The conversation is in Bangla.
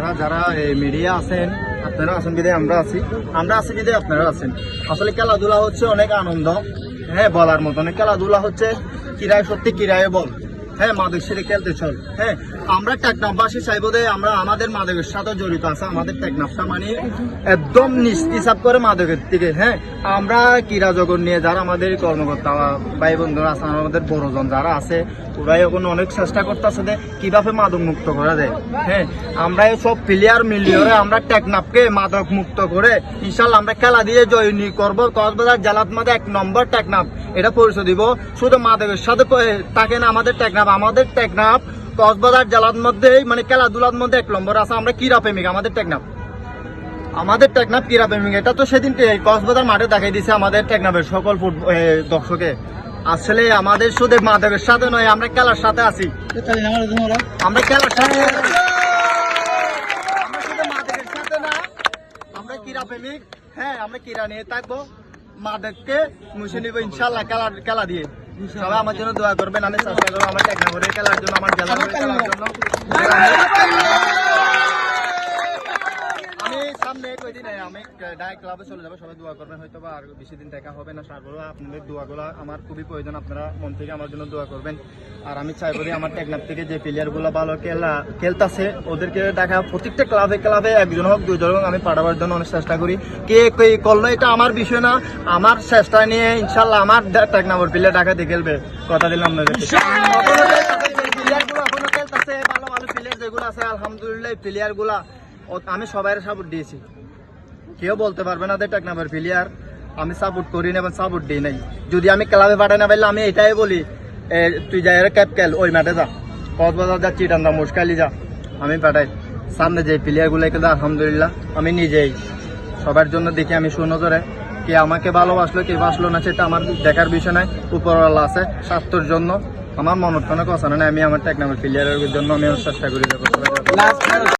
আপনারা যারা মিডিয়া আছেন, আপনারা আছেন বিদে আমরা আছি। আমরা আছি বিদে আপনারা আছেন। আসলে খেলাধুলা হচ্ছে অনেক আনন্দ। হ্যাঁ বলার মতন খেলাধুলা হচ্ছে, কিরায় সত্যি কিরায় বল। হ্যাঁ মাদক সাথে খেলতে চল। হ্যাঁ আমরা টেকনাফবাসী চাইব যে আমরা আমাদের মাদকের সাথে জড়িত আছে, আমাদের টেকনাফটা মানে একদম নিস্তিসাব করে মাদকের দিকে। হ্যাঁ আমরা ক্রীড়া জগৎ নিয়ে যারা আমাদের কর্মকর্তা ভাই বন্ধুরা আছে, আমাদের বড়জন যারা আছে, ওরাই এখন অনেক চেষ্টা করতেছে যে কীভাবে মাদক মুক্ত করা যায়। হ্যাঁ আমরা সব প্লেয়ার মিলিয়ে আমরা টেকনাফকে মাদক মুক্ত করে ইনশাল্লাহ আমরা খেলা দিয়ে জয়নি করব। কক্সবাজার জেলার মধ্যে এক নম্বর টেকনাফ। এটা পরিচয় দিব, শুধু মাদকের সাথে থাকে না, আমাদের টেকনাফ আমাদের টেকনাফ, কক্সবাজার জেলার মধ্যে মানে খেলাধুলার মধ্যে এক নম্বর আছে, আমরা ক্রীড়া প্রেমিক, আমাদের টেকনাফ। আমাদের টেকনাফ ক্রীড়া প্রেমিক, এটা তো সেদিন কক্সবাজার মাঠে দেখাই দিছে আমাদের টেকনাফের সকল দর্শকে। আসলে আমাদের শুধু মাদকের সাথে নয়, আমরা খেলার সাথে আছি। আমরা খেলার সাথে ক্রীড়া প্রেমিক। হ্যাঁ আমরা ক্রীড়া নিয়ে থাকব। মাদককে মুছে নিব ইনশাল্লাহ, খেলা খেলা দিয়ে। সবাই আমার জন্য দোয়া করবেন আমি চেষ্টা করব আমার টেকনাফের খেলার জন্য আমার জেলার খেলার জন্য। আমি সামনে কয়দিন আমি ডাইরেক্ট ক্লাবে চলে যাব সবাই দোয়া করবেন হয়তো বা আর বেশি দিন দেখা হবে না সারগুলো আপনাদের দোয়াগুলো আমার খুবই প্রয়োজন আপনারা মন থেকে আমার জন্য দোয়া করবেন। আর আমি চাইব যে আমার টেকনাফ থেকে যে প্লেয়ারগুলো ভালো খেলা খেলতেছে ওদেরকে দেখা প্রত্যেকটা ক্লাবে ক্লাবে একজন হোক দুজন হোক আমি পাঠাবার জন্য অনেক চেষ্টা করি। কে কে করল এটা আমার বিষয় না আমার চেষ্টা নিয়ে ইনশাল্লাহ আমার টেকনাফের প্লেয়ার ঢাকাতে খেলবে। কথা দিলাম আপনাদের। প্লেয়ারগুলো এখনও খেলতেছে ভালো ভালো প্লেয়ার যেগুলো আছে আলহামদুলিল্লাহ প্লেয়ারগুলা আমি সবাই সাপোর্ট দিয়েছি। কেউ বলতে পারবে না যে টেকনাফের প্লেয়ার আমি সাপোর্ট করি না এবং সাপোর্ট দিই নাই। যদি আমি ক্লাবে পাঠাই না পারলে আমি এটাই বলি তুই যাই ক্যাপ খেল, ওই মাঠে যা। কক্সবাজার যা চিটান্দা মুশকালি যা, আমি পাঠাই। সামনে যে প্লেয়ারগুলো খেলে আলহামদুলিল্লাহ, আমি নিজেই। সবার জন্য দেখি, আমি সুনজরে। কে আমাকে ভালোবাসলো, কে বাসলো না, সেটা আমার দেখার বিষয় নয় উপরওয়ালা আছে স্বাস্থ্যের জন্য। আমার মনত কোনো কথা না আমি আমার টেকনামের প্লেয়ারের জন্য আমি চেষ্টা করি